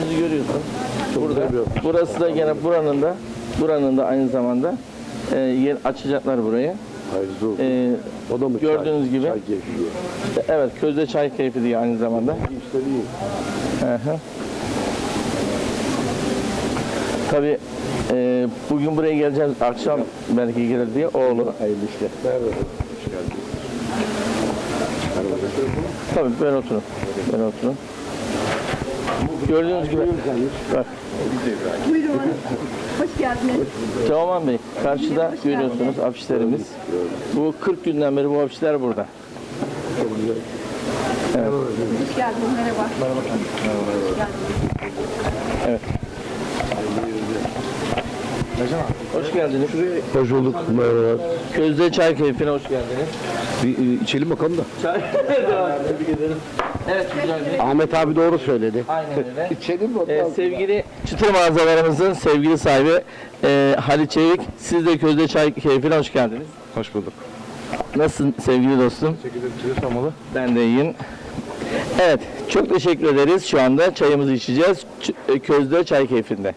yüzü görüyorsun. Burada. güzel bir Burası da gene buranın da buranın da aynı zamanda e, yer açacaklar burayı. Hayırlısı olsun. E, o da mı gördüğünüz çay, gibi. Çay keyfi evet közde çay keyfi diye aynı zamanda. Hı hı. Tabii e, bugün buraya geleceğiz. Akşam belki gelir diye oğlu. Hayırlı işler. Merhaba. Hoş geldiniz. Tabii ben oturun. Ben oturun. Gördüğünüz gibi bak Buyurun. Hoş geldiniz. Teoman Bey karşıda görüyorsunuz afişlerimiz. Bu 40 günden beri bu afişler burada. Hoş geldiniz. Merhaba. Merhaba. Hoş geldiniz. Hoş geldiniz. Hoş bulduk. Merhaba. Közde çay keyfine hoş geldiniz. Bir e, içelim bakalım da. Çay. Tebrik ederim. Evet güzel bir. Ahmet abi doğru söyledi. Aynen öyle. İçelim mi? Ee, sevgili çıtır mağazalarımızın sevgili sahibi e, Halit Çevik. Siz de Közde Çay Keyfi'ne hoş geldiniz. Hoş bulduk. Nasılsın sevgili dostum? Teşekkür ederim. Sormalı. Ben de iyiyim. Evet, çok teşekkür ederiz. Şu anda çayımızı içeceğiz. Ç- e, Közde Çay Keyfi'nde.